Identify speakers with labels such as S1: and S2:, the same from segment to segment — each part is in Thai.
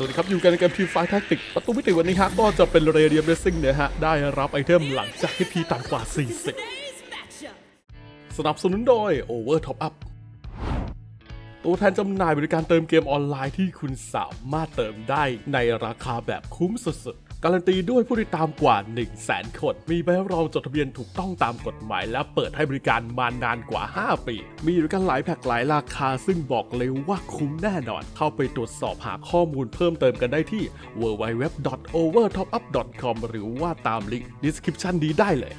S1: สวัสดีครับ อยู่กันในเกมทีไฟแท็กติกประตูมิติวันนี้ฮะก็จะเป็นเรเดียมเรซิ่งเนี่ยฮะ ได้รับไอเทมหลังจากที่พีต่ำกว่า 40 สนับสนุนโดย Over Top Up ตัวแทนจำหน่ายบริการเติมเกมออนไลน์ที่คุณสามารถเติมได้ในราคาแบบคุ้มสุดๆ การันตีด้วยผู้ติดตามกว่า 1 0 0 0 0แสนคน มีใบรับรองจดทะเบียนถูกต้องตามกฎหมาย และเปิดให้บริการมานานกว่า 5 ปี มีบริการหลายแพ็กหลายราคา ซึ่งบอกเลยว่าคุ้มแน่นอน เข้าไปตรวจสอบหาข้อมูลเพิ่มเติมกันได้ที่ www.overtopup.com หรือว่าตามลิงก์ description นี้ได้เลย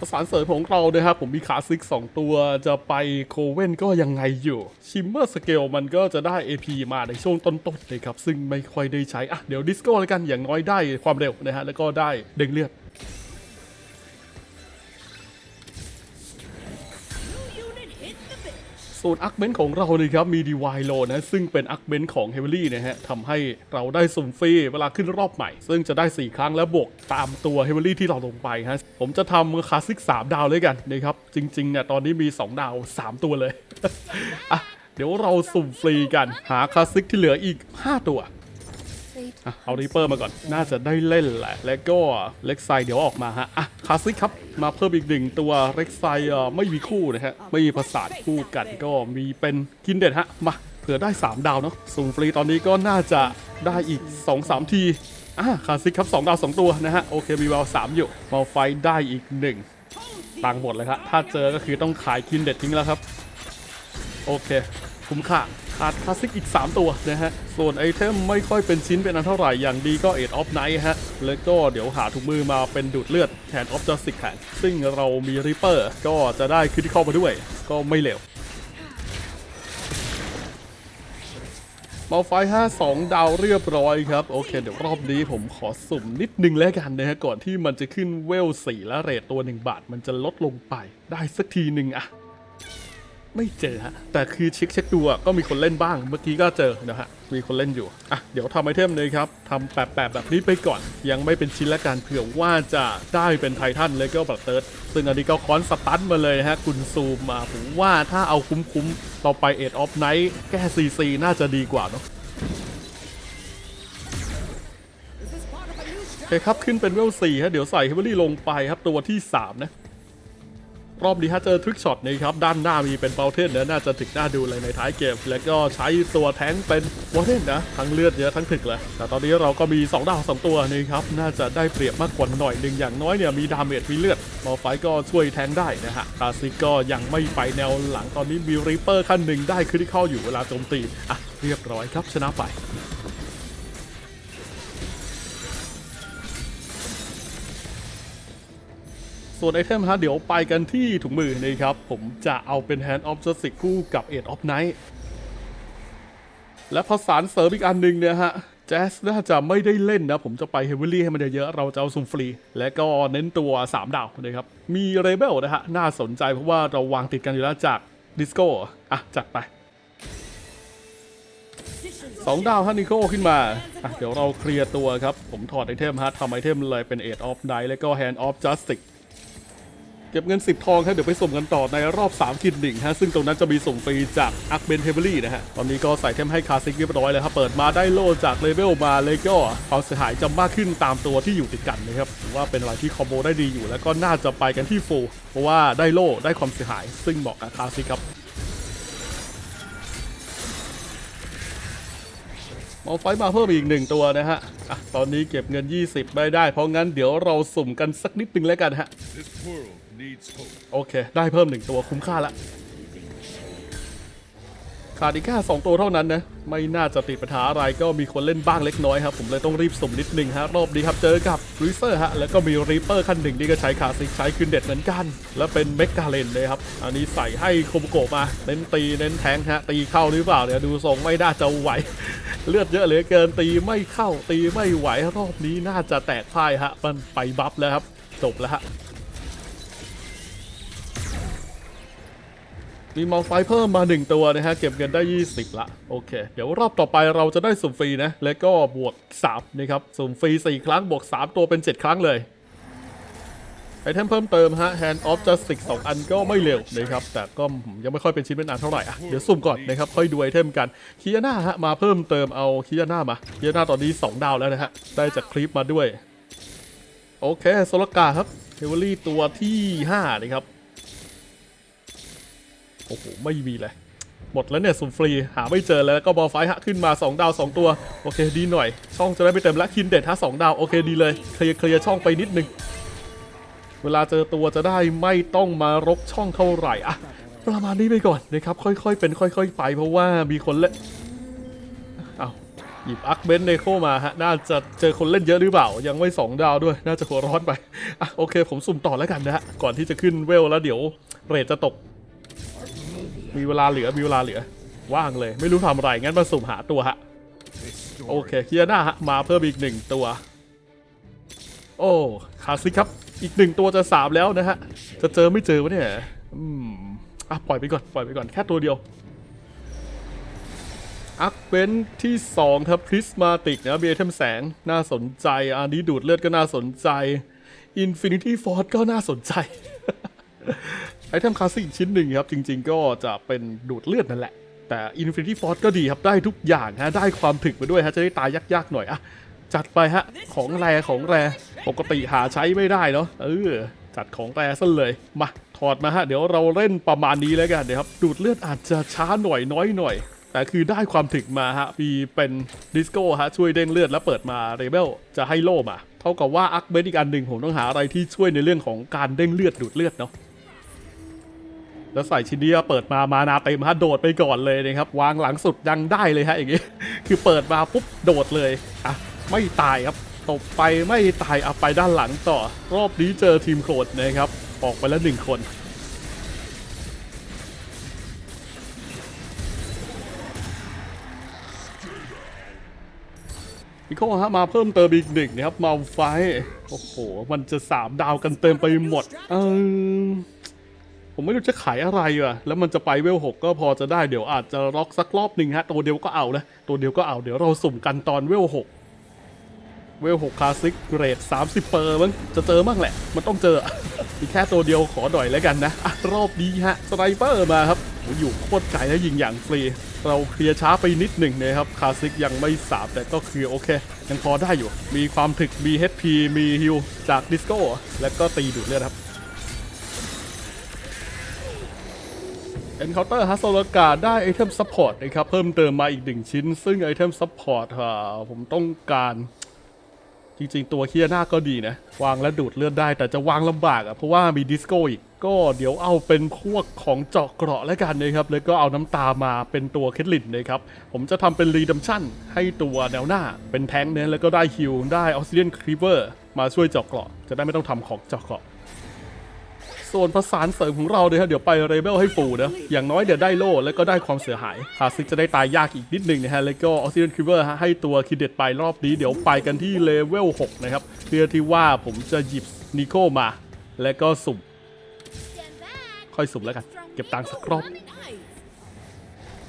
S1: ประสานเสริมของเรานะครับ ผมมีขาซิก 2 ตัวจะไปโคเว่นก็ยังไงอยู่ ชิมเมอร์สเกลมันก็จะได้ AP มาในช่วงต้นๆเลยครับ ซึ่งไม่ค่อยได้ใช้ อะ เดี๋ยวดิสโก้แล้วกันอย่างน้อยได้ความเร็วนะฮะแล้วก็ได้เด้งเลือด ส่วนอักเบนของเราเลยครับมีดีวายโลนะซึ่งเป็นอักเบนของเฮเวอรี่นะฮะทำให้เราได้สุ่มฟรีเวลาขึ้นรอบใหม่ ซึ่งจะได้ 4 ครั้งและบวกตามตัวเฮเวอรี่ที่เราลงไปฮะผมจะทำคลาสสิก 3 ดาวเลยกันนะครับจริงๆเนี่ยตอนนี้มี 2 ดาว 3 ตัวเลยอะเดี๋ยวเราสุ่มฟรีกันหาคลาสสิกที่เหลืออีก 5 ตัว อะเอาริปเปอร์มาก่อน น่าจะได้เล่นแหละ แล้วก็เล็กไซเดี๋ยวออกมาฮะ อะคลาสสิกครับ มาเพิ่มอีกหนึ่งตัวเล็กไซเอ่อไม่มีคู่นะฮะ ไม่มีประสานคู่กันก็มีเป็นกินเด็ดฮะ มาเผื่อได้ 3 ดาวเนาะสุ่มฟรีตอนนี้ก็น่าจะได้อีก 2-3 ทีอะคลาสสิกครับ2ดาว 2 ตัวนะฮะ โอเคมีวาล3อยู่มาไฟได้อีก1ตังค์หมดเลยครับถ้าเจอก็คือต้องขายกินเด็ดทิ้งแล้วครับ โอเค คุ้มค่า ขาดคลาสสิกอีก 3 ตัวนะฮะ ส่วนไอเทมไม่ค่อยเป็นชิ้นเป็นอันเท่าไหร่ อย่างดีก็เอ็ดออฟไนท์ฮะ แล้วก็เดี๋ยวหาถุงมือมาเป็นดูดเลือดแทนออฟจัสติกแทนซึ่งเรามีริปเปอร์ก็จะได้คริติคอลมาด้วย ก็ไม่เลวมาไฟ5 2ดาวเรียบร้อยครับ โอเค เดี๋ยวรอบนี้ผมขอสุ่มนิดนึงแล้วกันนะฮะ ก่อนที่มันจะขึ้นเวล4และเรทตัว1บาท มันจะลดลงไปได้สักทีหนึ่งอะ ไม่เจอฮะ แต่คือเช็คเช็คดูอะก็มีคนเล่นบ้าง เมื่อกี้ก็เจอนะฮะ มีคนเล่นอยู่ อะ เดี๋ยวทำไอเทมเลยครับทำแปะๆแบบนี้ไปก่อน ยังไม่เป็นชิ้นละกันเผื่อว่าจะได้เป็นไททันเลยก็แบบเติร์ดซึ่งอันนี้ก็คอนสตันมาเลยฮะ คุณซูมมาผมว่าถ้าเอาคุ้มๆต่อไปเอ็ดออฟไนท์แก้ซีซีน่าจะดีกว่าเนาะโอเคครับขึ้นเป็นเวล4ฮะเดี๋ยวใส่เฮเบอรี่ลงไปครับตัวที่ 3 นะ รอบนี้ฮะเจอทริกช็อตนะครับด้านหน้ามีเป็นเบลเทนนะน่าจะถึกหน้าดูเลยในท้ายเกม แล้วก็ใช้ตัวแทงเป็นวอเทนนะ ทั้งเลือดเยอะทั้งถึกเลยแต่ตอนนี้เราก็มี 2 ดาว2ตัวนะครับน่าจะได้เปรียบมากกว่าหน่อยหนึ่งอย่างน้อยเนี่ยมีดาเมจมีเลือดมอไฟก็ช่วยแทงได้นะฮะคาสสิกก็ยังไม่ไปแนวหลังตอนนี้มีริปเปอร์ขั้นหนึ่งได้คริติคอลอยู่เวลาโจมตีอะเรียบร้อยครับชนะไป ส่วนไอเทมฮะเดี๋ยวไปกันที่ถุงมือนะครับ ผมจะเอาเป็น Hand of Justice คู่กับ Eight of Night และผสานเสริมอีกอันหนึ่งเนี่ยฮะแจสน่าจะไม่ได้เล่นนะ ผมจะไปเฮฟ v ี่ให้มันเยอะๆเราจะเอาซุ่มฟรี และก็เน้นตัว 3 ดาวนะครับ มีเรเบลนะฮะ น่าสนใจเพราะว่าเราวางติดกันอยู่แล้วจากดิสโก้อะ จัดไปสองดาวฮันนิโคขึ้นมาอะเดี๋ยวเราเคลียร์ตัวครับ ผมถอดไอเทมฮะทำไอเทมเลยเป็น Eight of Night และก็ Hand of Justice ก็บเงิน 10 ทองครับเดี๋ยวไปส่งกันต่อในรอบ3คิดหนึ่งฮะซึ่งตรงนั้นจะมีส่งฟรีจากอักเบนเทเบอรี่นะฮะตอนนี้ก็ใส่เทมให้คาซิกเรียบร้อยแล้วครับเปิดมาได้โล่จากเลเวลมาเลยก็ความเสียหายจะมากขึ้นตามตัวที่อยู่ติดกันนะครับถือว่าเป็นอะไรที่คอมโบได้ดีอยู่ แล้วก็น่าจะไปกันที่ฟูเพราะว่าได้โล่ได้ความเสียหาย ซึ่งเหมาะกับคาซิกครับมอไฟมาเพิ่มอีกหนึ่งตัวนะฮะอะตอนนี้เก็บเงิน 20 ไม่ได้ เพราะงั้นเดี๋ยวเราสุ่มกันสักนิดนึงแล้วกันฮะ โอเค ได้เพิ่มหนึ่งตัวคุ้มค่าละขาดอีกแค่สองตัวเท่านั้นนะ ไม่น่าจะติดปัญหาอะไรก็มีคนเล่นบ้างเล็กน้อยครับ ผมเลยต้องรีบสุ่มนิดนึงฮะ รอบนี้ครับเจอกับริเซอร์ฮะ แล้วก็มีรีเปอร์ขั้นหนึ่งที่ก็ใช้ขาซิกใช้คืนเด็ดเหมือนกัน แล้วเป็นเมกกาเลนเลยครับ อันนี้ใส่ให้โคโมโกะมา เน้นตีเน้นแทงฮะ ตีเข้าหรือเปล่าเดี๋ยวดูทรงไม่น่าจะไหว เลือดเยอะเหลือเกินตีไม่เข้าตีไม่ไหวรอบนี้น่าจะแตกพ่ายฮะมันไปบัฟแล้วครับจบแล้วฮะ มีมอลไฟเพิ่มมา 1 ตัวนะฮะ เก็บเงินได้ 20 ละ โอเค เดี๋ยวรอบต่อไปเราจะได้สุ่มฟรีนะ แล้วก็บวก3นะครับ สุ่มฟรี 4 ครั้งบวก 3 ตัวเป็น 7 ครั้งเลยไอเทมเพิ่มเติมฮะ Hand of Justice สองอันก็ไม่เร็วนะครับ แต่ก็ยังไม่ค่อยเป็นชิ้นเป็นอันเท่าไหร่อะเดี๋ยวสุ่มก่อนนะครับ ค่อยดูไอเทมกันคียาน่าฮะมาเพิ่มเติมเอาคียาน่ามาคียาน่าตอนนี้ 2 ดาวแล้วนะฮะได้จากคลิปมาด้วย โอเคโซลกาครับเฮเวอรี่ตัวที่5นะครับ โอ้โห ไม่มีเลย หมดแล้วเนี่ยสุ่มฟรี หาไม่เจอแล้วก็บอลไฟฮะขึ้นมา 2 ดาว 2 ตัว โอเคดีหน่อย ช่องจะได้ไม่เต็มและคินเด็ดฮะสองดาว โอเคดีเลยเคลียร์เคลียร์ช่องไปนิดนึง เวลาเจอตัวจะได้ไม่ต้องมารกช่องเท่าไหร่อะประมาณนี้ไปก่อนนะครับ ค่อยๆ เป็นค่อย ๆ ไปเพราะว่ามีคนเล่นเอาหยิบอักเบนเนโคมาฮะ น่าจะเจอคนเล่นเยอะหรือเปล่า ยังไม่สองดาวด้วย น่าจะหัวร้อนไปอะโอเค ผมสุ่มต่อแล้วกันนะฮะ ก่อนที่จะขึ้นเวลแล้วเดี๋ยวเรทจะตก มีเวลาเหลือมีเวลาเหลือ ว่างเลย ไม่รู้ทำอะไรงั้นมาสุ่มหาตัวฮะโอเคเคียน่าฮะมาเพิ่มอีกหนึ่งตัว โอ้คาซิครับ อีกหนึ่งตัวจะสามแล้วนะฮะ จะเจอไม่เจอวะเนี่ยอืมอะปล่อยไปก่อนปล่อยไปก่อนแค่ตัวเดียวอักเบนที่2ครับพริสมาติกนะเบียเทมแสงน่าสนใจอันนี้ดูดเลือดก็น่าสนใจอินฟินิตี้ฟอร์ก็น่าสนใจ ไอเทมคลาสสิกชิ้นหนึ่งครับ จริง ๆ ก็จะเป็นดูดเลือดนั่นแหละ แต่ Infinity Force ก็ดีครับ ได้ทุกอย่างฮะ ได้ความถึกมาด้วยฮะ จะได้ตายยาก ๆ หน่อยอะจัดไปฮะ ของแรของแรปกติหาใช้ไม่ได้เนาะเออจัดของแรซะเลย มาถอดมาฮะ เดี๋ยวเราเล่นประมาณนี้แล้วกันเดี๋ยวครับ ดูดเลือดอาจจะช้าหน่อยน้อยหน่อย แต่คือได้ความถึกมาฮะ มีเป็นดิสโก้ฮะ ช่วยเด้งเลือดแล้วเปิดมาเรเบลจะให้โล่มา เท่ากับว่าอักเบนอีกอันหนึ่งผมต้องหาอะไรที่ช่วยในเรื่องของการเด้งเลือดดูดเลือดเนาะ แล้วใส่ชิ้นนี้เปิดมามานาเต็มฮะโดดไปก่อนเลยนะครับ วางหลังสุดยังได้เลยฮะอย่างงี้ คือเปิดมาปุ๊บโดดเลยอะไม่ตายครับตบไปไม่ตายเอาไปด้านหลังต่อ รอบนี้เจอทีมโครดนะครับ ออกไปแล้วหนึ่งคนพิโก้ฮะมาเพิ่มเติมอีกหนึ่งนะครับมาไฟ โอ้โห มันจะสามดาวกันเต็มไปหมด เออ ผมไม่รู้จะขายอะไรอะ แล้วมันจะไปเวลหกก็พอจะได้ เดี๋ยวอาจจะล็อกสักรอบหนึ่งฮะ ตัวเดียวก็เอานะ ตัวเดียวก็เอา เดี๋ยวเราสุ่มกันตอนเวลหกเวลหกคลาสสิกเกรด30เปอร์มั้ง จะเจอมั่งแหละ มันต้องเจอ มีแค่ตัวเดียวขอหน่อยแล้วกันนะอะรอบนี้ฮะ สไนเปอร์มาครับ อยู่โคตรไกลแล้วยิงอย่างฟรี เราเคลียร์ช้าไปนิดหนึ่งนะครับ คลาสสิกยังไม่สาบแต่ก็คือโอเค ยังพอได้อยู่ มีความถึก มี HP มีฮิลจากดิสโก้ แล้วก็ตีดูดเลือดครับ Encounter ฮัสโซลกาได้ไอเทมซัพพอร์ตนะครับ เพิ่มเติมมาอีกหนึ่งชิ้น ซึ่งไอเทมซัพพอร์ตผมต้องการ จริงๆ ตัวเคียหน้าก็ดีนะ วางแล้วดูดเลือดได้ แต่จะวางลำบากอะ่ะ เพราะว่ามีดิสโก้อีก ก็เดี๋ยวเอาเป็นพวกของเจาะเกราะแล้วกันนะครับ แล้วก็เอาน้ำตามาเป็นตัวเคทลินนะครับ ผมจะทำเป็นรีดัมชั่นให้ตัวแนวหน้า เป็นแทงเนี่ยแล้วก็ได้ฮิลได้ออสซิเดียนครีเวอร์มาช่วยเจาะเกราะ จะได้ไม่ต้องทำของเจาะเกราะ ส่วนประสานเสริมของเราเนี่ยฮะเดี๋ยวไปเรเบลให้ฟูนะอย่างน้อยเดี๋ยวได้โล่แล้วก็ได้ความเสียหายคาซิกจะได้ตายยากอีกนิดหนึ่งนะฮะแล้วก็ออซิเดนคิเวอร์ให้ตัวคิดเด็ดไปรอบนี้เดี๋ยวไปกันที่เลเวล6นะครับเพื่อที่ว่าผมจะหยิบนิโคมา แล้วก็สุ่มค่อยสุ่มแล้วกัน เก็บตังค์สักรอบ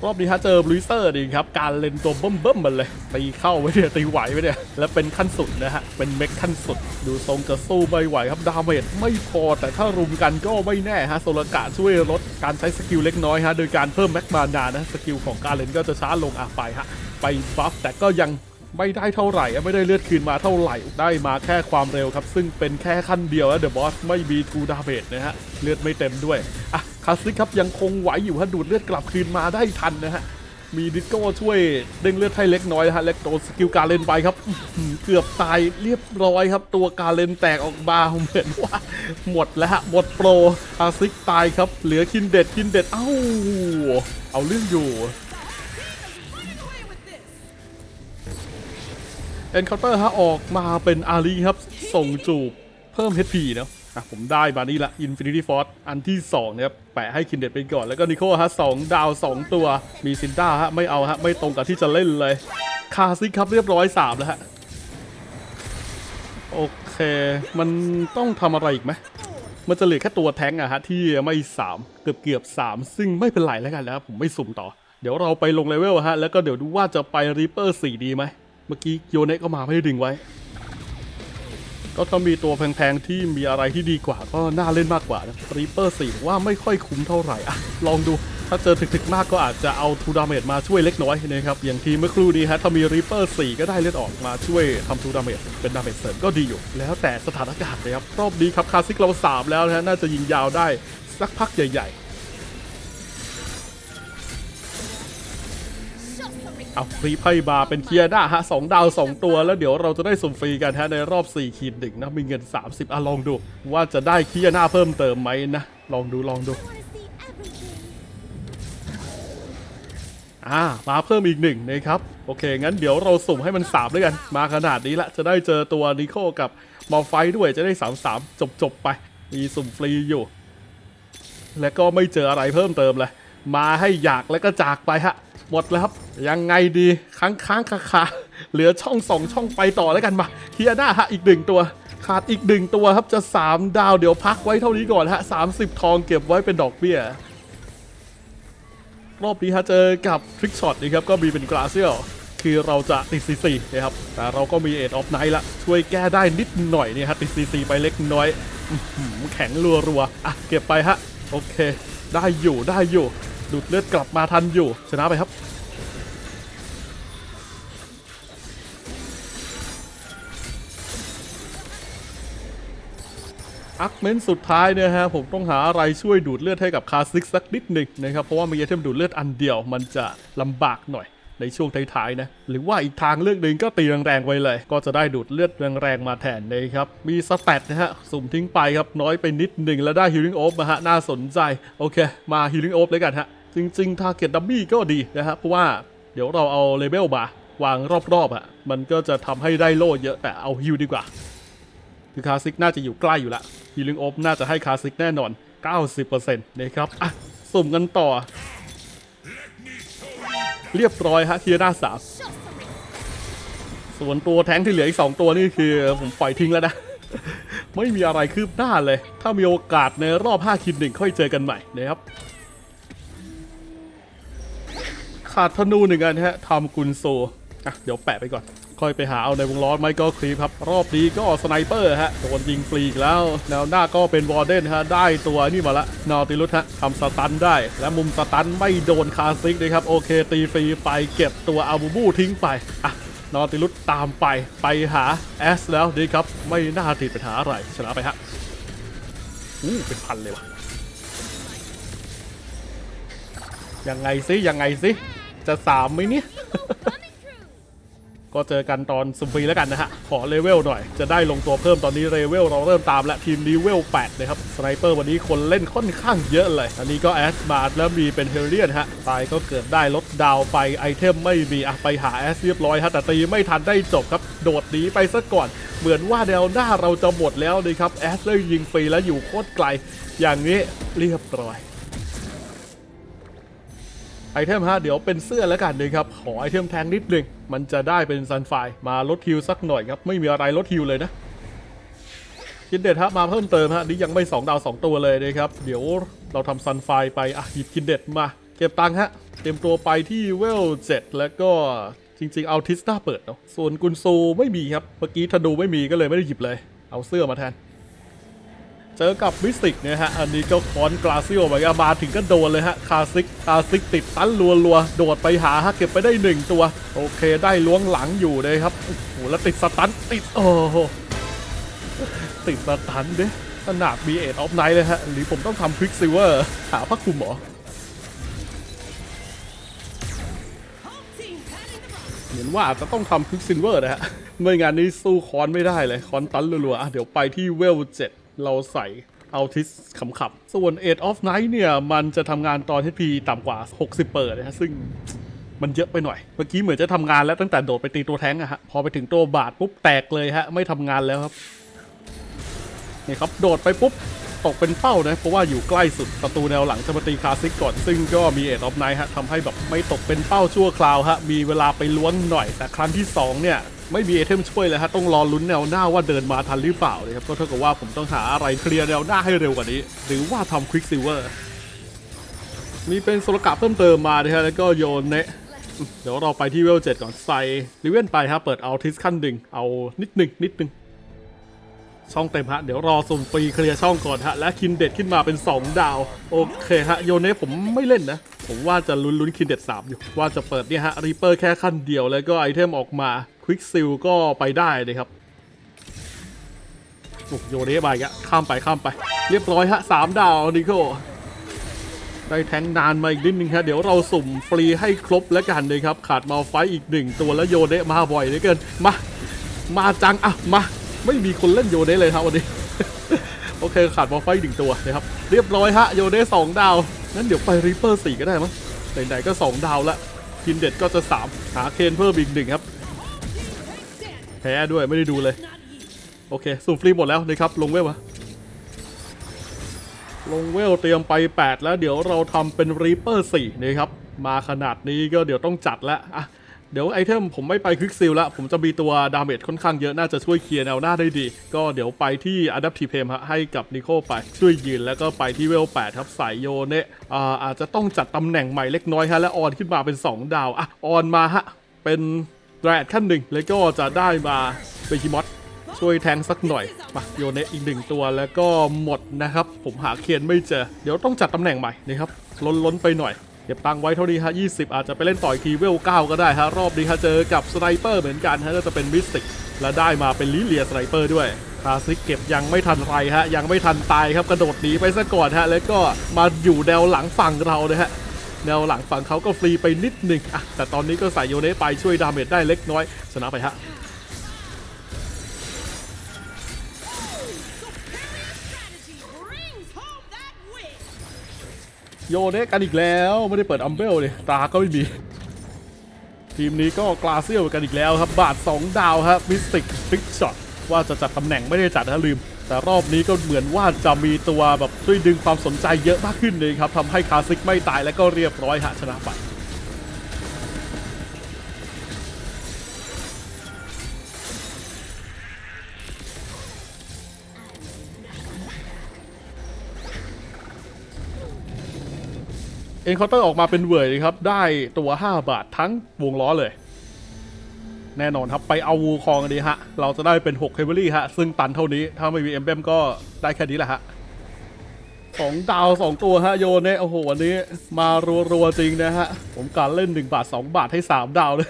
S1: รอบนี้ฮะเจอบลูเซอร์ดีครับ การเล่นตัวเบิ่มๆมันเลยตีเข้าไว้เนี่ยตีไหวไว้เนี่ยและเป็นขั้นสุดนะฮะ เป็นเมคขั้นสุด ดูทรงจะสู้ไม่ไหวครับ ดาเมจไม่พอแต่ถ้ารุมกันก็ไม่แน่ฮะโซลกะช่วยลดการใช้สกิลเล็กน้อยฮะ โดยการเพิ่มแม็กมานานะสกิลของการเล่นก็จะช้าลงอะไปฮะ ไปบัฟแต่ก็ยัง ไม่ได้เท่าไหร่ไม่ได้เลือดคืนมาเท่าไหร่ได้มาแค่ความเร็วครับ ซึ่งเป็นแค่ขั้นเดียวแล้วเดอะบอสไม่มีทูดาเมจนะฮะเลือดไม่เต็มด้วยอะคาสิกครับยังคงไหวอยู่ฮะดูดเลือดกลับคืนมาได้ทันนะฮะมีดิสโก้ช่วยเด้งเลือดให้เล็กน้อยฮะและโดนสกิลการเลนไปครับเกือบตายเรียบร้อยครับ ตัวการเลนแตกออกมาเหมือนว่า หมดแล้วหมดโปรคาสิกตายครับ เหลือคินเด็ดคินเด็ดเอ้าเอาเรื่องอยู่ เอ็นเคาน์เตอร์ฮะออกมาเป็นอารีครับ ส่งจูบเพิ่ม HP เนาะอะผมได้มานี่ละ Infinity Force อันที่ 2 นะครับ แปะให้คินเด็ดไปก่อน แล้วก็นิโคฮะสองดาว 2 ตัว มีซินด้าฮะ ไม่เอาฮะ ไม่ตรงกับที่จะเล่นเลย คาซิครับเรียบร้อย 3 แล้วฮะ โอเค มันต้องทำอะไรอีกไหมมันจะเหลือแค่ตัวแท้งอะฮะ ที่ไม่ 3 เกือบเกือบ3 ซึ่งไม่เป็นไรแล้วกันแล้วผมไม่สุ่มต่อ เดี๋ยวเราไปลงเลเวลฮะแล้วก็เดี๋ยวดูว่าจะไปริปเปอร์4ดีไหม เมื่อกี้โยเนะก็มาไม่ได้ดึงไว้ ก็ถ้ามีตัวแพงๆที่มีอะไรที่ดีกว่า ก็น่าเล่นมากกว่านะรีเปอร์สี่ว่าไม่ค่อยคุ้มเท่าไหร่อะลองดูถ้าเจอถึกๆมากก็อาจจะเอาทูดาเมจมาช่วยเล็กน้อยนะครับอย่างทีเมื่อครู่นี้ฮะถ้ามีรีเปอร์สี่ก็ได้เลือดออกมาช่วยทำทูดาเมจเป็นดาเมจเสริมก็ดีอยู่ แล้วแต่สถานการณ์เลยครับรอบนี้ครับคาซิกเราสามแล้วนะฮะน่าจะยิงยาวได้สักพักใหญ่ ๆ เอาฟรีไพ่บาเป็นเคียร์ด้าฮะสองดาว 2 ตัวแล้วเดี๋ยวเราจะได้สุ่มฟรีกันฮะในรอบ4ขีดหนึ่งนะมีเงิน 30อะลองดู ว่าจะได้เคียร์หน้าเพิ่มเติมไหมนะ ลองดูลองดูอ่ามาเพิ่มอีกหนึ่งนะครับ โอเค งั้นเดี๋ยวเราสุ่มให้มัน3ด้วยกัน มาขนาดนี้ละจะได้เจอตัวนิโคกับมอลไฟด้วยจะได้3 3จบจบไป มีสุ่มฟรีอยู่ และก็ไม่เจออะไรเพิ่มเติมเลย มาให้อยากแล้วก็จากไปฮะ หมดแล้วครับ ยังไงดีค้างค้างคาคาเหลือช่องสองช่องไปต่อแล้วกันมาเฮียหน้าฮะอีกหนึ่งตัว ขาดอีกหนึ่งตัวครับจะ 3 ดาวเดี๋ยวพักไว้เท่านี้ก่อนฮะ30ทองเก็บไว้เป็นดอกเบี้ย รอบนี้ฮะเจอกับทริกช็อตนี่ครับก็มีเป็นกราเซียลคือเราจะติด CC นะครับแต่เราก็มีเอ็ดออฟไนท์ละช่วยแก้ได้นิดหน่อยนี่ฮะติด CC ไปเล็กน้อยแข็งรัวๆอะเก็บไปฮะโอเค ได้อยู่ได้อยู่ ดูดเลือดกลับมาทันอยู่ ชนะไปครับ อักเมนสุดท้ายเนี่ยฮะ ผมต้องหาอะไรช่วยดูดเลือดให้กับคาซิกสักนิดหนึ่งนะครับ เพราะว่ามีไอเทมดูดเลือดอันเดียวมันจะลำบากหน่อยในช่วงท้ายๆนะ หรือว่าอีกทางเลือกหนึ่งก็ตีแรงๆไว้เลย ก็จะได้ดูดเลือดแรงๆมาแทนนะครับ มีสแตทนะฮะ สุ่มทิ้งไปครับ น้อยไปนิดหนึ่งแล้วได้ฮิลลิ่งโอฟมาฮะ น่าสนใจ โอเค มาฮิลลิ่งโอฟเลยกันฮะ จริงๆทาร์เก็ตดัมมี่ก็ดีนะฮะเพราะว่าเดี๋ยวเราเอาเลเบลมาวางรอบๆอะ มันก็จะทำให้ได้โล่เยอะแต่เอาฮิลดีกว่า คือคาสิกน่าจะอยู่ใกล้อยู่ละฮีลิงโอฟน่าจะให้คาสิกแน่นอน 90%นะครับ อะ สุ่มกันต่อ เรียบร้อยฮะเทียร่าสามส่วนตัวแท้งที่เหลืออีก 2 ตัวนี่คือผมปล่อยทิ้งแล้วนะ ไม่มีอะไรคืบหน้าเลย ถ้ามีโอกาสในรอบ 5 คิดหนึ่งค่อยเจอกันใหม่นะครับ ขาดธนูหนึ่งอันฮะทำกุนโซอะเดี๋ยวแปะไปก่อน ค่อยไปหาเอาในวงล้อไม่ก็คลีปครับ รอบนี้ก็สไนเปอร์ฮะ โดนยิงฟรีอีกแล้ว แนวหน้าก็เป็นวอร์เดนฮะ ได้ตัวนี่มาละนอติลุสฮะทำสตันได้ และมุมสตันไม่โดนคาซิกนะครับ โอเค ตีฟรีไปเก็บตัวอาบูบูทิ้งไป อะนอติลุสตามไปไปหาแอสแล้วดีครับ ไม่น่าติดปัญหาอะไรชนะไปฮะอู้เป็นพันเลยว่ะยังไงซิยังไงซิ จะสามไหมเนี่ย ก็เจอกันตอนซุ่มฟรีแล้วกันนะฮะ ขอเลเวลหน่อย จะได้ลงตัวเพิ่มตอนนี้เลเวลเราเริ่มตามและทีมนี้เวล8นะครับ สไนเปอร์วันนี้คนเล่นค่อนข้างเยอะเลย อันนี้ก็แอสมาร์แล้วมีเป็นเฮเรียนฮะ ตายก็เกิดได้ลดดาวไปไอเทมไม่มีอะไปหาแอสเรียบร้อยฮะแต่ตีไม่ทันได้จบครับ โดดหนีไปซะก่อน เหมือนว่าแนวหน้าเราจะหมดแล้วเลยครับแอสเลยยิงฟรีแล้วอยู่โคตรไกล อย่างนี้เรียบร้อย ไอเทมฮะเดี๋ยวเป็นเสื้อแล้วกันเลยครับขอไอเทมแทงนิดหนึง มันจะได้เป็นซันไฟมาลดฮิวสักหน่อยครับ ไม่มีอะไรลดฮิวเลยนะคินเด็ดฮะมาเพิ่มเติมฮะนี่ยังไม่ 2 ดาว 2 ตัวเลยนะครับ เดี๋ยวเราทำซันไฟไปอะหยิบคินเด็ดมา เก็บตังค์ฮะเตรียมตัวไปที่เวล7แล้วก็จริงๆเอาทิสตาเปิดเนาะส่วนกุนซูไม่มีครับ เมื่อกี้ธนูไม่มีก็เลยไม่ได้หยิบเลย เอาเสื้อมาแทน เจอกับมิสติกเนี่ยฮะ อันนี้ก็คอนกราซิโอเหมือนกันมาถึงก็โดนเลยฮะ คาซิก คาซิกติดตันรัวๆ โดดไปหาฮะ เก็บไปได้หนึ่งตัว โอเคได้ล้วงหลังอยู่เลยครับ โอ้โห แล้วติดสตัน ติด โอ้โห ติดสตันเด้ขนาดมีเอ็ดออฟไนท์เลยฮะ หรือผมต้องทำควิกซิเวอร์หาพักคุมหรอเหมือนว่าอาจจะต้องทำควิกซิเวอร์นะฮะ ไม่งั้นนี่สู้คอนไม่ได้เลย คอนตันรัวๆอะเดี๋ยวไปที่เวลเจ็ด เราใส่เอาทิสขำๆส่วน Age of Night เนี่ย มันจะทำงานตอน HP ต่ำกว่า 60 เปิดนะฮะซึ่งมันเยอะไปหน่อย เมื่อกี้เหมือนจะทำงานแล้วตั้งแต่โดดไปตีตัวแท้งอะฮะ พอไปถึงตัวบาดปุ๊บแตกเลยฮะ ไม่ทำงานแล้วครับ นี่ครับ โดดไปปุ๊บ ตกเป็นเป้านะ เพราะว่าอยู่ใกล้สุดประตูแนวหลังจะมาตีคลาสสิกก่อน ซึ่งก็มีเอ็ดออฟไนท์ฮะทำให้แบบไม่ตกเป็นเป้าชั่วคราวฮะ มีเวลาไปล้วงหน่อย แต่ครั้งที่ 2 เนี่ย ไม่มีไอเทมช่วยเลยฮะต้องรอลุ้นแนวหน้าว่าเดินมาทันหรือเปล่านะครับก็เท่ากับว่าผมต้องหาอะไรเคลียร์แนวหน้าให้เร็วกว่านี้ หรือว่าทำควิกซิเวอร์มีเป็นโซลกะเพิ่มเติมมานะฮะแล้วก็โยนเนะเดี๋ยวเราไปที่เวลเจ็ดก่อนใส่ลิเวนไปฮะเปิดเอาทิสขั้นดึงเอานิดหนึ่งนิดหนึ่งช่องเต็มฮะ เดี๋ยวรอสุ่มฟรีเคลียร์ช่องก่อนฮะ และคินเด็ดขึ้นมาเป็น 2 ดาว โอเคฮะ โยเนะผมไม่เล่นนะ ผมว่าจะลุ้นลุ้นคินเด็ด3อยู่ ว่าจะเปิดเนี่ยฮะ รีเปอร์แค่ขั้นเดียวแล้วก็ไอเทมออกมา ควิกซิลก็ไปได้เลยครับโอ้โยเนะไปอีกอะข้ามไปข้ามไป เรียบร้อยฮะสามดาวนิโคได้แทงนานมาอีกนิดนึงครับเดี๋ยวเราสุ่มฟรีให้ครบแล้วกันเลยครับ ขาดมาไฟอีกหนึ่งตัวแล้วโยเนะมาบ่อยเหลือเกินมา มาจังอะมา ไม่มีคนเล่นโยเนะเลยครับวันนี้ โอเคขาดมาไฟหนึ่งตัวนะครับ เรียบร้อยฮะโยเนะสองดาวงั้นเดี๋ยวไปริปเปอร์สี่ก็ได้มั้งไหนๆก็สองดาวละกินเด็ดก็จะสามหาเคนเพิ่มอีกหนึ่งครับ แพ้ด้วยไม่ได้ดูเลย โอเคสุ่ฟรีหมดแล้วนะครับ ลงเวลวะลงเวลเตรียมไป 8 แล้วเดี๋ยวเราทำเป็นรีเปอร์4นะครับ มาขนาดนี้ก็เดี๋ยวต้องจัดแล้วอะเดี๋ยวไอเทมผมไม่ไปควิกซิลล้วผมจะมีตัวดาเมจค่อนข้างเยอะ น่าจะช่วยเคลียร์แนวหน้าได้ดี ก็เดี๋ยวไปที่ Adaptive Pem ฮะให้กับนิโคไป ช่วยยืนแล้วก็ไปที่เวล 8 ครับใส่โยเนะอ่าอาจจะต้องจัดตำแหน่งใหม่เล็กน้อยฮะและออนขึ้นมาเป็น 2 ดาวอะออนมาฮะเป็น แรดขั้นหนึ่งแล้วก็จะได้มาเบคิมอสช่วยแทงสักหน่อยมาโยนเนอีกหนึ่งตัวแล้วก็หมดนะครับ ผมหาเคียนไม่เจอ เดี๋ยวต้องจัดตำแหน่งใหม่นะครับ ล้นล้นไปหน่อย เก็บตังไว้เท่านี้ฮะ20 อาจจะไปเล่นต่อยทีเวล 9 ก็ได้ฮะ รอบนี้ฮะเจอกับสไนเปอร์เหมือนกันฮะก็จะเป็นมิสติก และได้มาเป็นลิเลียสไนเปอร์ด้วยคาสสิกเก็บยังไม่ทันไรฮะยังไม่ทันตายครับกระโดดหนีไปซะก่อนฮะแล้วก็มาอยู่แนวหลังฝั่งเรานะฮะ แนวหลังฝั่งเขาก็ฟรีไปนิดหนึ่งอะแต่ตอนนี้ก็ใส่โยเนไปช่วยดาเมจได้เล็กน้อย ชนะไปฮะโยเนะกันอีกแล้วไม่ได้เปิดอัมเบลเลยตาก็ไม่มี ทีมนี้ก็กลาเซียลกันอีกแล้วครับ บาท 2 ดาวครับมิสติกฟิกช็อตว่าจะจัดตำแหน่งไม่ได้จัดนะลืม แต่รอบนี้ก็เหมือนว่าจะมีตัวแบบช่วยดึงความสนใจเยอะมากขึ้นเลยครับทำให้คาสสิกไม่ตายและก็เรียบร้อยฮะชนะไปเอ็นคาน์เตอร์ออกมาเป็นเว่ยเลยครับ ได้ตัว 5 บาททั้งวงล้อเลย แน่นอนครับ ไปเอาวูคองกันดีฮะ เราจะได้เป็น 6 เฮเวอรี่ฮะ ซึ่งตันเท่านี้ ถ้าไม่มีเอ็มเบมก็ได้แค่นี้แหละฮะสองดาวสองตัวฮะโยนเนี่ยโอ้โหวันนี้มารัวๆจริงนะฮะ ผมการเล่น 1 บาท 2 บาทให้ 3 ดาวเลย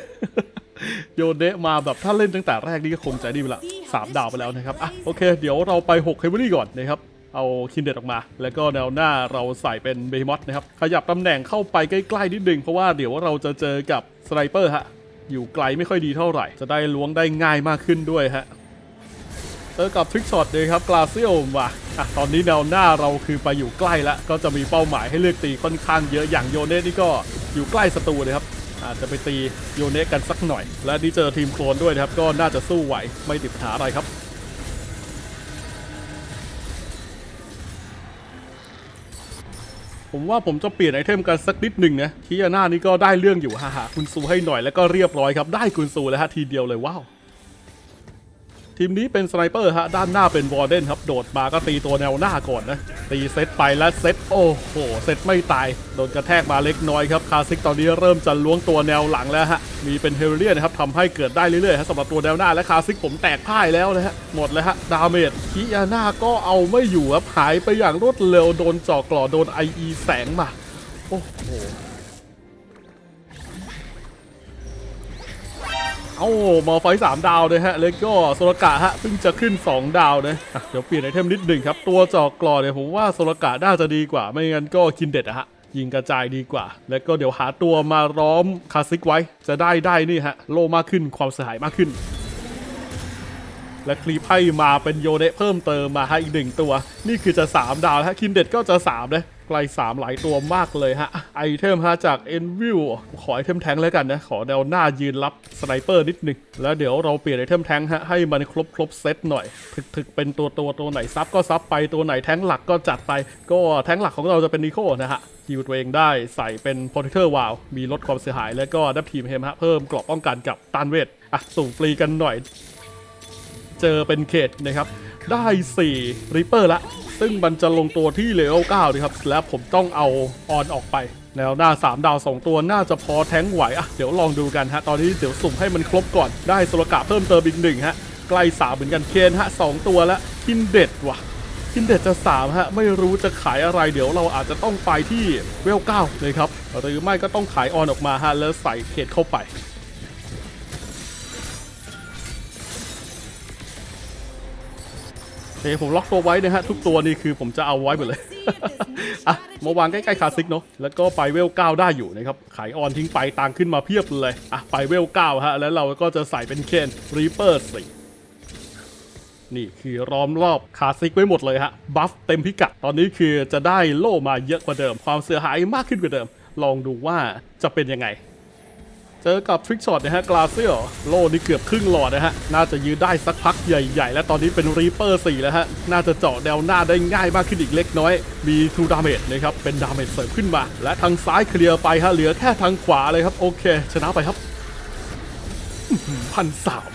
S1: โยนเนะมาแบบถ้าเล่นตั้งแต่แรกนี่ก็คงใจดีไปละสามดาวไปแล้วนะครับอะโอเค เดี๋ยวเราไป6เฮเวอรี่ก่อนนะครับ เอาคินเด็ดออกมา แล้วก็แนวหน้าเราใส่เป็นเบมอสนะครับ ขยับตำแหน่งเข้าไปใกล้ๆนิดนึงเพราะว่าเดี๋ยวเราจะเจอกับสไนเปอร์ฮะ อยู่ไกลไม่ค่อยดีเท่าไหร่ จะได้ล้วงได้ง่ายมากขึ้นด้วยฮะเจอกับทริกช็อตเลยครับกลาเซียมว่ะอะตอนนี้แนวหน้าเราคือไปอยู่ใกล้แล้วก็จะมีเป้าหมายให้เลือกตีค่อนข้างเยอะอย่างโยเนสนี่ก็อยู่ใกล้ศัตรูเลยครับอาจจะไปตีโยเนสกันสักหน่อย และนี่เจอทีมโคลนด้วยนะครับก็น่าจะสู้ไหวไม่ติดปัญหาอะไรครับ ผมว่าผมจะเปลี่ยนไอเทมกันสักนิดหนึ่งนะคิยาน่านี่ก็ได้เรื่องอยู่ฮ่าฮ่าคุณซูให้หน่อยแล้วก็เรียบร้อยครับได้คุณซูแล้วฮะทีเดียวเลยว้าว ทีมนี้เป็นสไนเปอร์ฮะด้านหน้าเป็นวอร์เดนครับ โดดมาก็ตีตัวแนวหน้าก่อนนะ ตีเซตไปแล้วเซตโอ้โหเซตไม่ตาย โดนกระแทกมาเล็กน้อยครับ คาซิกตอนนี้เริ่มจะล้วงตัวแนวหลังแล้วฮะ มีเป็นเฮเรียนะครับทำให้เกิดได้เรื่อยๆฮะสำหรับตัวแนวหน้าและคาซิกผมแตกพ่ายแล้วนะฮะหมดแล้วฮะดาเมจคิยาน่าก็เอาไม่อยู่ครับหายไปอย่างรวดเร็วโดนเจาะกล่อโดนไออแสงมาโอ้โห เอ้ามาไฟสามดาวเลยฮะแล้วก็โซลกะฮะเพิ่งจะขึ้น 2 ดาวนะะเดี๋ยวเปลี่ยนไอเทมนิดหนึ่งครับ ตัวจอกกรอเนี่ยผมว่าโซลกะน่าจะดีกว่า ไม่งั้นก็คินเด็ดอะฮะยิงกระจายดีกว่า แล้วก็เดี๋ยวหาตัวมาล้อมคาซิกไว้ จะได้ได้นี่ฮะ โลมากขึ้นความเสียหายมากขึ้น และคลีปให้มาเป็นโยเนะเพิ่มเติมมาให้อีกหนึ่งตัว นี่คือจะ 3 ดาวแล้วฮะคินเด็ดก็จะ3นะ ไกล3หลายตัวมากเลยฮะ ไอเทมฮะจาก e n v i w ขอไอเทมแทงแล้วกันนะ ขอแนวหน้ายืนรับสไนเปอร์นิดหนึง แล้วเดี๋ยวเราเปลี่ยนไอเทมแทงฮะ ให้มันครบครบเซตหน่อย ถึกๆเป็นตัวตัวตัวไหนซับก็ซับไปตัวไหนแทงหลักก็จัดไป ก็แทงหลักของเราจะเป็นนิโคนะฮะฮิวตัวเองได้ใส่เป็น protector wall มีลดความเสียหาย แล้วก็ดับทีมเฮมฮะเพิ่มกรอบป้องกันกับต้านเวทอะสุ่มฟรีกันหน่อย เจอเป็นเขตนะครับได้4ริปเปอร์ละ ซึ่งมันจะลงตัวที่เลเวล9นะครับ และผมต้องเอาออนออกไปแนวหน้า 3 ดาว 2 ตัวน่าจะพอแท้งไหวอะเดี๋ยวลองดูกันฮะ ตอนนี้เดี๋ยวสุ่มให้มันครบก่อนได้สุรกะเพิ่มเติมอีกหนึ่งฮะ ใกล้สามเหมือนกันเคนฮะสองตัวแล้วคินเด็ดว่ะคินเด็ดจะสามฮะไม่รู้จะขายอะไรเดี๋ยวเราอาจจะต้องไปที่เวลเก้าเลยครับหรือไม่ก็ต้องขายออนออกมาฮะแล้วใส่เคนเข้าไป เคผมล็อกตัวไว้นะฮะทุกตัวนี่คือผมจะเอาไว้หมดเลยอะมาวางใกล้ๆคาซิกเนาะแล้วก็ไปเวลเก้าได้อยู่นะครับขายออนทิ้งไปตังขึ้นมาเพียบเลยอะไปเวลเก้าฮะแล้วเราก็จะใส่เป็นเคนรีเปอร์สินี่คือล้อมรอบคาซิกไว้หมดเลยฮะบัฟเต็มพิกัดตอนนี้คือจะได้โล่มาเยอะกว่าเดิม ความเสียหายมากขึ้นกว่าเดิม ลองดูว่าจะเป็นยังไง เจอกับทริกช็อตนะฮะกลาเซียโล่นี่เกือบครึ่งหลอดนะฮะ น่าจะยืนได้สักพักใหญ่ๆ และตอนนี้เป็นรีเปอร์4แล้วฮะ น่าจะเจาะแนวหน้าได้ง่ายมากขึ้นอีกเล็กน้อย มีทูดาเมจนะครับ เป็นดาเมจเสริมขึ้นมา และทางซ้ายเคลียร์ไปฮะ เหลือแค่ทางขวาเลยครับ โอเค ชนะไปครับพันสาม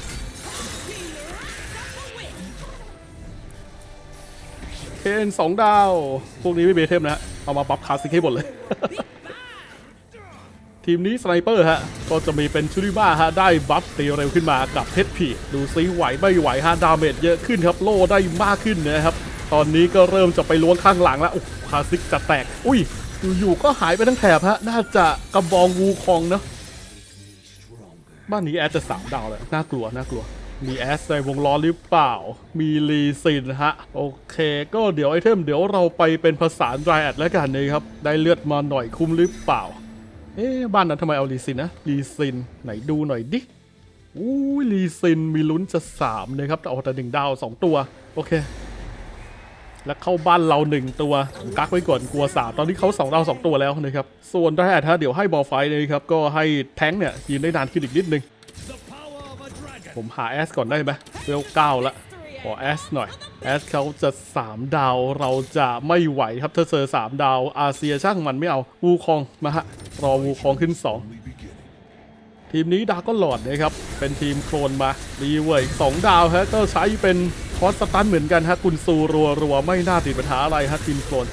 S1: เคนสองดาว พวกนี้ไม่เบเทมนะฮะ เอามาปรับคาสสิกให้หมดเลย ทีมนี้สไนเปอร์ฮะก็จะมีเป็นชูริบ้าฮะได้บัฟตีเร็วขึ้นมากับเพชรผีดูซิไหวไม่ไหวฮะดาเมจเยอะขึ้นครับโล่ได้มากขึ้นนะครับตอนนี้ก็เริ่มจะไปล้วงข้างหลังแล้วโอ้คลาสิกจะแตก อุ้ยอยู่ๆก็หายไปทั้งแถบฮะน่าจะกระบองวูคองเนอะบ้านนี้แอดจะสามดาวเลยน่ากลัวน่ากลัวมีแอสในวงล้อหรือเปล่า มีลีซินฮะ โอเค ก็เดี๋ยวไอเทมเดี๋ยวเราไปเป็นภาษาไรแอดแล้วกันนะครับ ได้เลือดมาหน่อยคุ้มหรือเปล่า เอ๊ะบ้านนั้นทำไมเอาลีซินนะลีซินไหนดูหน่อยดิอู้ลีซินมีลุ้นจะสามนะครับแต่เอาแต่หนึ่งดาวสองตัวโอเค แล้วเข้าบ้านเราหนึ่งตัวกักไว้ก่อนกลัวสามตอนนี้เขาสองดาวสองตัวแล้วนะครับส่วนได้ฮะเดี๋ยวให้บอลไฟนะครับก็ให้แท้งเนี่ยยืนได้นานขึ้นอีกนิดนึงผมหาแอสก่อนได้ไหมเวลเก้าละ ขอแอสหน่อยแอสเขาจะ 3 ดาวเราจะไม่ไหวครับถ้าเจอ3ดาวอาเซียช่างมันไม่เอาวูคองมาฮะรอวูคองขึ้น 2 ทีมนี้ดาก็หลอดนะครับ เป็นทีมโคลนมาดีเว้ยสองดาวฮะก็ใช้เป็นคอสตันเหมือนกันฮะกุนซูรัวรัวไม่น่าติดปัญหาอะไรฮะทีมโคลน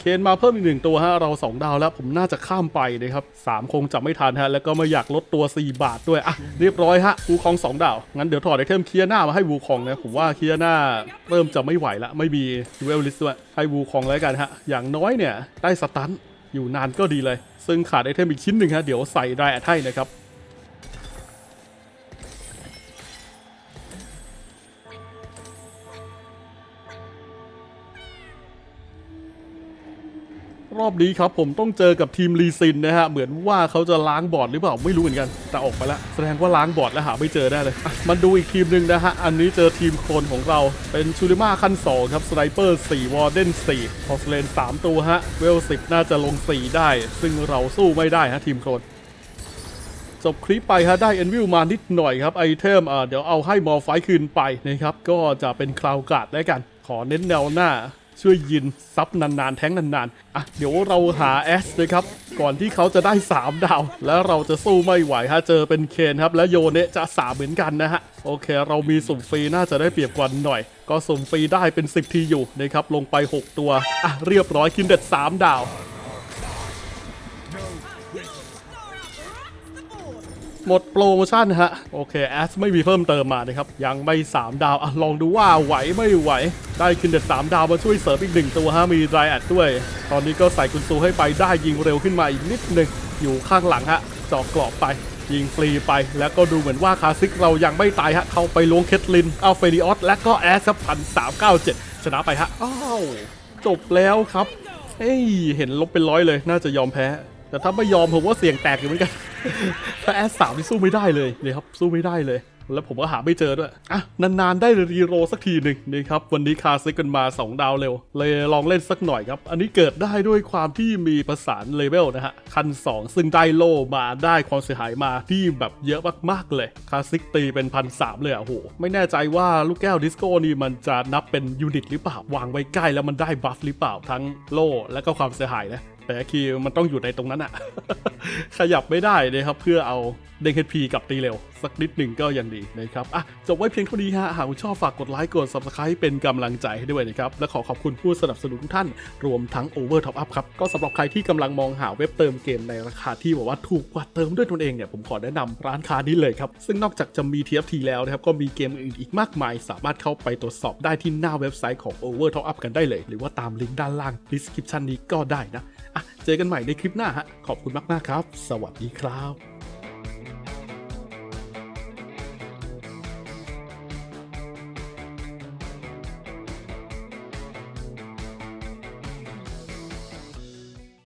S1: เคนมาเพิ่มอีกหนึ่งตัวฮะเรา2ดาวแล้วผมน่าจะข้ามไปนะครับ3คงจะไม่ทันฮะแล้วก็ไม่อยากลดตัว 4 บาทด้วยอะเรียบร้อยฮะวูคอง 2 ดาว งั้นเดี๋ยวถอดไอเทมเคียหน้ามาให้วูคองนะผมว่าเคียหน้าเริ่มจะไม่ไหวละไม่มีดูเอลลิสด้วยให้วูคองแล้วกันฮะอย่างน้อยเนี่ยได้สตันอยู่นานก็ดีเลย ซึ่งขาดไอเทมอีกชิ้นหนึ่งฮะเดี๋ยวใส่ได้อดให้นะครับ รอบนี้ครับผมต้องเจอกับทีมลีซินนะฮะ เหมือนว่าเขาจะล้างบอร์ดหรือเปล่าไม่รู้เหมือนกัน แต่ออกไปแล้ว แสดงว่าล้างบอร์ดแล้วหาไม่เจอได้เลยอะมาดูอีกทีมหนึ่งนะฮะ อันนี้เจอทีมโคลนของเรา เป็นชูริมาขั้น 2 ครับ สไนเปอร์ 4 วอร์เดน4พอสเลน 3 ตัวฮะ เวล 10 น่าจะลง 4 ได้ ซึ่งเราสู้ไม่ได้ฮะทีมโคลนจบคลิปไปฮะได้เอ็นวิวมานิดหน่อยครับไอเทมเดี๋ยวเอาให้มอไฟคืนไปนะครับก็จะเป็นคลาวกาดแล้วกัน ขอเน้นแนวหน้า ช่วยยินซับนานๆ แท้งนานๆ อะ เดี๋ยวเราหาแอสนะครับ ก่อนที่เขาจะได้ 3 ดาว แล้วเราจะสู้ไม่ไหวฮะ เจอเป็นเคนครับ และโยเนะจะสามเหมือนกันนะฮะ โอเค เรามีสุ่มฟรีน่าจะได้เปรียบกว่าหน่อย ก็สุ่มฟรีได้เป็น 10 ทีอยู่นะครับ ลงไป 6 ตัว อะ เรียบร้อยคินเด็ด 3 ดาว หมดโปรโมชั่นฮะ โอเคแอสไม่มีเพิ่มเติมมานะครับ ยังไม่ 3 ดาวอะลองดูว่าไหวไม่ไหว ได้คินเด็ด3ดาวมาช่วยเสริมอีก 1 ตัวฮะ มีไดแอดด้วย ตอนนี้ก็ใส่กุนซูให้ไปได้ยิงเร็วขึ้นมาอีกนิดหนึ่งอยู่ข้างหลังฮะจาะกรอบไป ยิงฟรีไป แล้วก็ดูเหมือนว่าคาซิกเรายังไม่ตายฮะ เข้าไปล้วงเคทลินเอาเฟริออสและก็แอสพันสามเก้าเจ็ดชนะไปฮะ อ้าว จบแล้วครับเอ้ย เห็นลบเป็นร้อยเลย น่าจะยอมแพ้ แต่ถ้าไม่ยอมผมว่าเสี่ยงแตกอยู่เหมือนกัน ถ้าแอสสามนี่สู้ไม่ได้เลยเนี่ยครับสู้ไม่ได้เลย แล้วผมก็หาไม่เจอด้วยอะนานๆได้รีโรสักทีหนึ่งนี่ครับวันนี้คาซิกกันมา 2 ดาวเร็ว เลยลองเล่นสักหน่อยครับ อันนี้เกิดได้ด้วยความที่มีประสานเลเวลนะฮะคัน 2 ซึ่งได้โลมาได้ความเสียหายมาที่แบบเยอะมากๆเลยคาซิกตีเป็นพันสามเลยอะโหไม่แน่ใจว่าลูกแก้วดิสโก้นี่มันจะนับเป็นยูนิตหรือเปล่าวางไว้ใกล้แล้วมันได้บัฟหรือเปล่าทั้งโลและก็ความเสียหายนะ แต่คือมันต้องอยู่ในตรงนั้นอะขยับไม่ได้เลยครับเพื่อเอาเด้ง HP กับตีเร็ว สักนิดหนึ่งก็ยังดีนะครับอะจบไว้เพียงเท่านี้ฮะหากคุณชอบฝากกดไลค์กด subscribe เป็นกำลังใจให้ด้วยนะครับ และขอขอบคุณผู้สนับสนุนทุกท่าน รวมทั้ง Over Top Up ครับ ก็สำหรับใครที่กำลังมองหาเว็บเติมเกมในราคาที่บอกว่าถูกกว่าเติมด้วยตนเองเนี่ยผมขอแนะนำร้านค้านี้เลยครับ ซึ่งนอกจากจะมี TFT แล้วนะครับก็มีเกมอื่นอีกมากมาย สามารถเข้าไปตรวจสอบได้ที่หน้าเว็บไซต์ของ Over Top Up กันได้เลย หรือว่าตามลิงก์ด้านล่าง description นี้ก็ได้นะอะเจอกันใหม่ในคลิปหน้าฮะขอบคุณมากๆครับ สวัสดีครับ